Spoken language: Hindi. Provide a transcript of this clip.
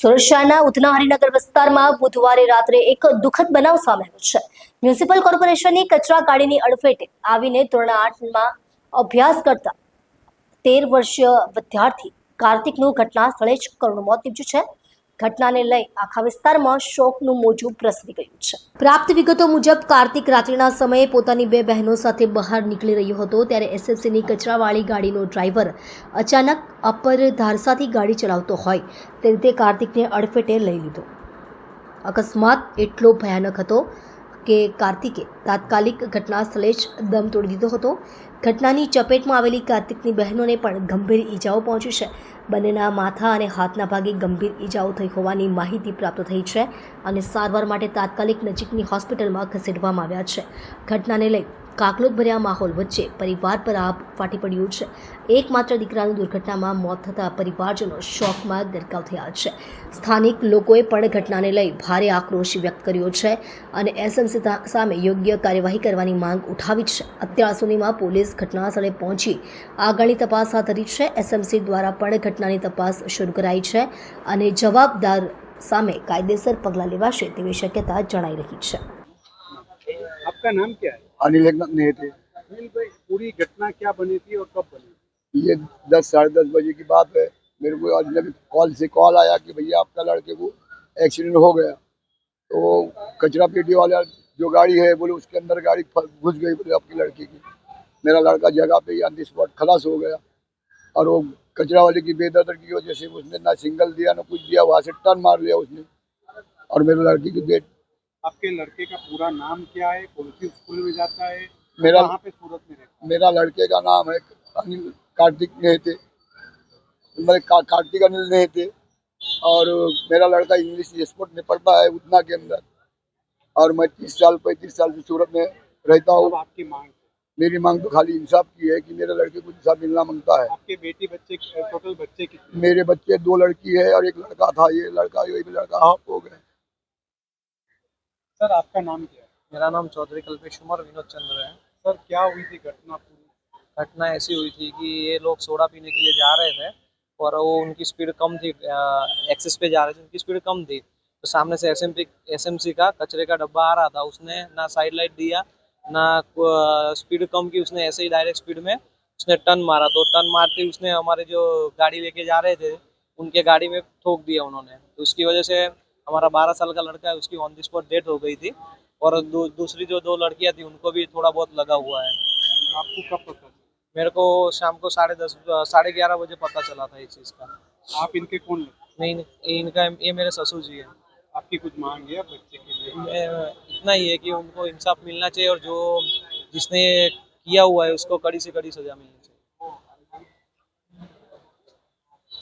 શહેરના ઉધના હરિનગર વિસ્તારમાં બુધવારે રાત્રે એક દુઃખદ બનાવ સામે આવ્યો છે. મ્યુનિસિપલ કોર્પોરેશનની કચરા ગાડીની અડફેટે આવીને ધોરણ આઠમાં અભ્યાસ કરતા તેર વર્ષીય વિદ્યાર્થી કાર્તિકનું ઘટના સ્થળે જ કરુણ મોત નીપજ્યું છે. ઘટનાને લઈ આખા વિસ્તારમાં શોકનું મોજું પ્રસરી ગયું છે. પ્રાપ્ત વિગતો મુજબ, કાર્તિક રાત્રિના સમયે પોતાની બે બહેનો સાથે બહાર નીકળી રહ્યો હતો ત્યારે એસએફસીની કચરાવાળી ગાડીનો ડ્રાઈવર અચાનક અપર ધારસાથી ગાડી ચલાવતો હોય તે રીતે કાર્તિકને અડફેટે લઈ લીધો. અકસ્માત એટલો ભયાનક હતો કે કાર્તિકે તાત્કાલિક ઘટના સ્થળે જ દમ તોડી દીધો હતો. ઘટનાની ચપેટમાં આવેલી કાર્તિકની બહેનોને પણ ગંભીર ઈજાઓ પહોંચી છે. બંનેના માથા અને હાથના ભાગે ગંભીર ઈજાઓ થઈ હોવાની માહિતી પ્રાપ્ત થઈ છે અને સારવાર માટે તાત્કાલિક નજીકની હોસ્પિટલમાં ખસેડવામાં આવ્યા છે. ઘટનાને લઈ કાકલોદ ભર્યા માહોલ વચ્ચે પરિવાર પર આપ ફાટી પડ્યું છે. એકમાત્ર દીકરાનું દુર્ઘટનામાં મોત થતાં પરિવારજનો શોકમાં ગરકાવ થયા છે. સ્થાનિક લોકોએ પણ ઘટનાને લઈ ભારે આક્રોશ વ્યક્ત કર્યો છે અને એસએમસી સામે યોગ્ય કાર્યવાહી કરવાની માંગ ઉઠાવી છે. અત્યાર સુધીમાં પોલીસ ઘટના સ્થળે પહોંચી આગળની તપાસ હાથ ધરી છે. એસએમસી દ્વારા પણ ઘટનાની તપાસ શરૂ કરાઈ છે અને જવાબદાર સામે કાયદેસર પગલાં લેવાશે તેવી શક્યતા જણાઈ રહી છે. आपका नाम क्या है? अनिल एकनाथ नहीं थे अनिल भाई पूरी घटना क्या बनी थी और कब बनी ये दस साढ़े दस बजे की बात है। मेरे को आज कॉल से कॉल आया कि भैया आपका लड़के को एक्सीडेंट हो गया तो कचरा पेटी वाला जो गाड़ी है बोले उसके अंदर गाड़ी घुस गई बोले आपकी लड़की की। मेरा लड़का जगह पे ऑन दी स्पॉट खलास हो गया और वो कचरा वाले की बेदर्दी की वजह से उसने ना सिंगल दिया ना कुछ दिया वहाँ से टर्न मार लिया उसने। और मेरे लड़की की डेट आपके लड़के का पूरा नाम क्या है? कौन सी स्कूल में जाता है? मेरा- कहाँ पे सूरत में रहता है? मेरा लड़के का नाम है अनिल कार्तिक नेहते। मेरे का, कार्तिक अनिल नेहते। और मेरा लड़का इंग्लिश स्पोर्ट में पढ़ता है उतना के अंदर। और मैं तीस साल पैंतीस साल से सूरत में रहता हूँ। आपकी मांग मेरी मांग तो खाली इंसाफ की है कि मेरे लड़के को इंसाफ मिलना माँगता है। आपके बेटी बच्चे टोटल बच्चे कितने मेरे बच्चे दो लड़की है और एक लड़का था। ये लड़का ये भी लड़का हाफ़ हो गए सर आपका नाम क्या है? मेरा नाम चौधरी कल्पेश कुमार विनोद चंद्र है। सर क्या हुई थी घटना पूरी? घटना ऐसी हुई थी कि ये लोग सोडा पीने के लिए जा रहे थे और वो उनकी स्पीड कम थी एक्सेस पे जा रहे थे उनकी स्पीड कम थी। तो सामने से एस एम का कचरे का डब्बा आ रहा था उसने ना साइड लाइट दिया ना स्पीड कम की उसने ऐसे ही डायरेक्ट स्पीड में उसने टर्न मारा। तो टर्न मारते ही उसने हमारे जो गाड़ी लेके जा रहे थे उनके गाड़ी में ठोक दिया उन्होंने। तो उसकी वजह से हमारा बारह साल का लड़का है उसकी ऑन द स्पॉट डेथ हो गई थी। और दू, दूसरी जो दो लड़कियाँ थी उनको भी थोड़ा बहुत लगा हुआ है। आपको कब पता? मेरे को शाम को साढ़े दस साढ़े ग्यारह बजे पता चला था इस चीज़ का। आप इनके कौन नहीं नहीं, इनका ये मेरे ससुर जी है। आपकी कुछ मांग है बच्चे के लिए? इतना ही है कि उनको इंसाफ मिलना चाहिए और जो जिसने किया हुआ है उसको कड़ी से कड़ी सजा मिलनी चाहिए।